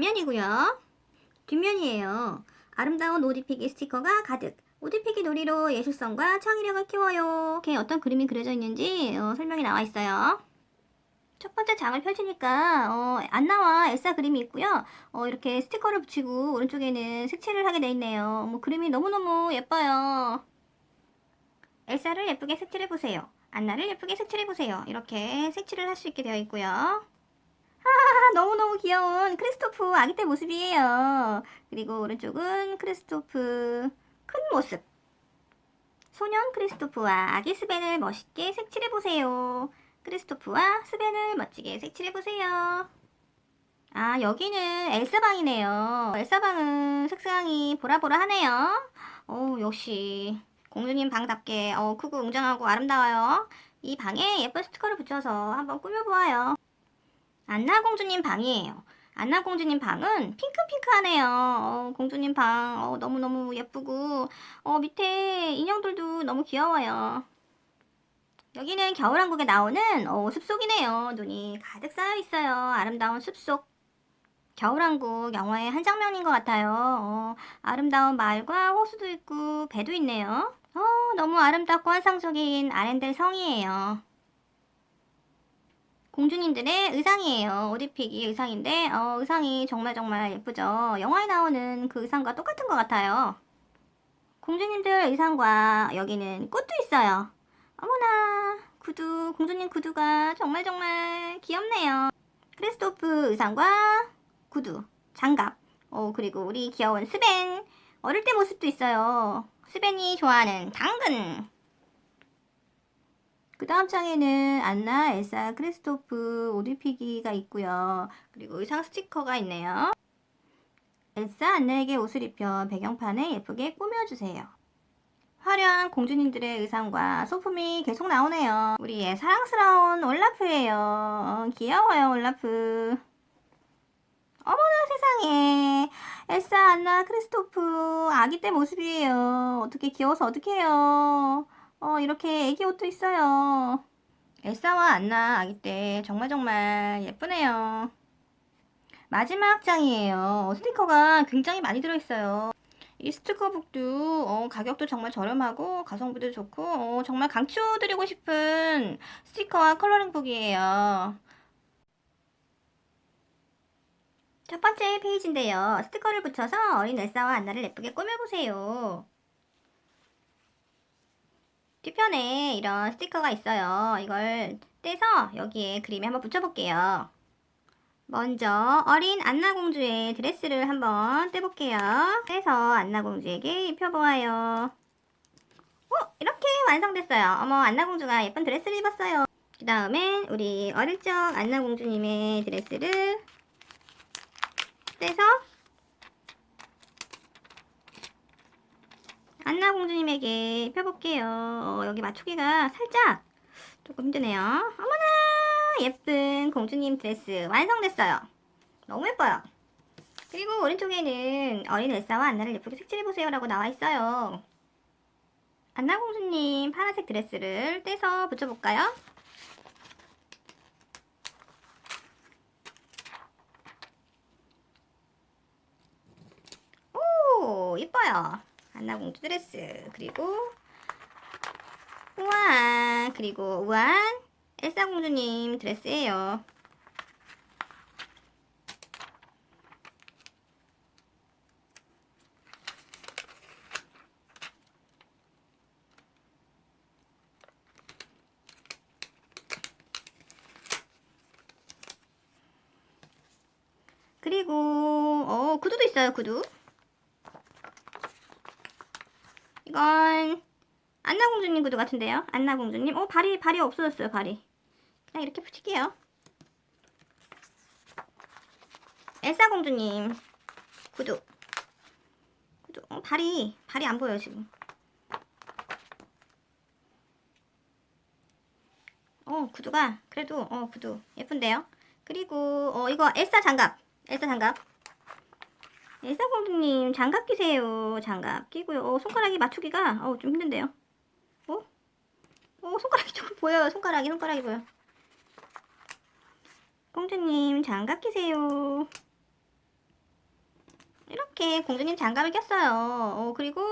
앞면이고요. 뒷면이에요. 아름다운 오디피기 스티커가 가득. 오디피기 놀이로 예술성과 창의력을 키워요. 이렇게 어떤 그림이 그려져 있는지 어, 설명이 나와 있어요. 첫 번째 장을 펼치니까 어, 안나와 엘사 그림이 있고요. 어, 이렇게 스티커를 붙이고 오른쪽에는 색칠을 하게 돼 있네요. 뭐 그림이 너무너무 예뻐요. 엘사를 예쁘게 색칠해 보세요. 안나를 예쁘게 색칠해 보세요. 이렇게 색칠을 할 수 있게 되어 있고요. 아, 너무너무 귀여운 크리스토프 아기 때 모습이에요. 그리고 오른쪽은 크리스토프 큰 모습. 소년 크리스토프와 아기 스벤을 멋있게 색칠해 보세요. 크리스토프와 스벤을 멋지게 색칠해 보세요. 아, 여기는 엘사 방이네요. 엘사 방은 색상이 보라보라하네요. 어, 역시 공주님 방답게 어, 크고 웅장하고 아름다워요. 이 방에 예쁜 스티커를 붙여서 한번 꾸며보아요. 안나 공주님 방이에요. 안나 공주님 방은 핑크핑크하네요. 어, 공주님 방 어, 너무너무 예쁘고 어, 밑에 인형들도 너무 귀여워요. 여기는 겨울왕국에 나오는 어, 숲속이네요. 눈이 가득 쌓여 있어요. 아름다운 숲속. 겨울왕국 영화의 한 장면인 것 같아요. 어, 아름다운 마을과 호수도 있고 배도 있네요. 어, 너무 아름답고 환상적인 아렌델 성이에요. 공주님들의 의상이에요. 오디픽이 의상인데 어, 의상이 정말 정말 예쁘죠. 영화에 나오는 그 의상과 똑같은 것 같아요. 공주님들 의상과 여기는 꽃도 있어요. 어머나 구두 공주님 구두가 정말 정말 귀엽네요. 크리스토프 의상과 구두 장갑 어 그리고 우리 귀여운 스벤 어릴 때 모습도 있어요. 스벤이 좋아하는 당근 그 다음 장에는 안나, 엘사, 크리스토프, 오디피기가 있고요. 그리고 의상 스티커가 있네요. 엘사, 안나에게 옷을 입혀 배경판에 예쁘게 꾸며주세요. 화려한 공주님들의 의상과 소품이 계속 나오네요. 우리의 사랑스러운 올라프예요. 어, 귀여워요, 올라프. 어머나 세상에. 엘사, 안나, 크리스토프 아기 때 모습이에요. 어떻게 귀여워서 어떡해요. 어, 이렇게 애기 옷도 있어요. 엘사와 안나 아기 때 정말 정말 예쁘네요. 마지막 장이에요. 스티커가 굉장히 많이 들어있어요. 이 스티커북도 어, 가격도 정말 저렴하고 가성비도 좋고 어, 정말 강추드리고 싶은 스티커와 컬러링북이에요. 첫 번째 페이지인데요. 스티커를 붙여서 어린 엘사와 안나를 예쁘게 꾸며보세요. 뒤편에 이런 스티커가 있어요. 이걸 떼서 여기에 그림에 한번 붙여볼게요. 먼저 어린 안나공주의 드레스를 한번 떼볼게요. 떼서 안나공주에게 입혀보아요. 오! 이렇게 완성됐어요. 어머 안나공주가 예쁜 드레스를 입었어요. 그 다음엔 우리 어릴 적 안나공주님의 드레스를 떼서 안나 공주님에게 펴볼게요. 어, 여기 맞추기가 살짝 조금 힘드네요. 어머나 예쁜 공주님 드레스 완성됐어요. 너무 예뻐요. 그리고 오른쪽에는 어린 엘사와 안나를 예쁘게 색칠해보세요 라고 나와 있어요. 안나 공주님 파란색 드레스를 떼서 붙여볼까요? 오 예뻐요. 안나공주 드레스 그리고 우와 그리고 우한 엘사 공주님 드레스예요. 그리고 어 구두도 있어요 구두. 이건 안나공주님 구두 같은데요. 안나공주님. 어 발이 발이 없어졌어요. 발이. 그냥 이렇게 붙일게요. 엘사 공주님 구두. 구두. 어, 발이 발이 안 보여요 지금. 어 구두가 그래도 어 구두 예쁜데요. 그리고 어 이거 엘사 장갑. 엘사 장갑. 엘사 공주님 장갑 끼세요. 장갑 끼고요. 어, 손가락이 맞추기가 어, 좀 힘든데요. 어? 어, 손가락이 조금 보여요. 손가락이 손가락이 보여. 공주님 장갑 끼세요. 이렇게 공주님 장갑을 꼈어요. 어, 그리고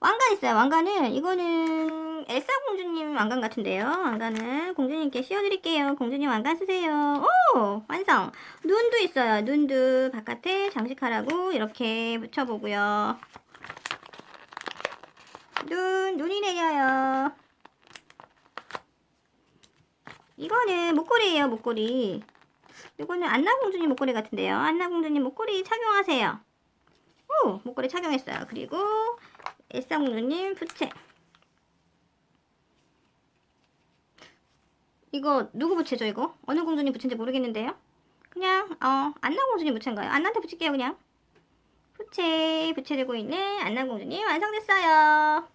왕관 있어요. 왕관은 이거는 엘사 공주님 왕관 같은데요. 왕관은 공주님께 씌워드릴게요. 공주님 왕관 쓰세요. 오 완성. 눈도 있어요. 눈도 바깥에 장식하라고 이렇게 붙여보고요. 눈 눈이 내려요. 이거는 목걸이에요. 목걸이. 이거는 안나 공주님 목걸이 같은데요. 안나 공주님 목걸이 착용하세요. 오 목걸이 착용했어요. 그리고 엘사 공주님 부채. 이거 누구 부채죠 이거? 어느 공주님 부채인지 모르겠는데요. 그냥 어 안나 공주님 부채인 거예요. 안나한테 붙일게요 그냥. 부채 부채 들고 있는 안나 공주님 완성됐어요.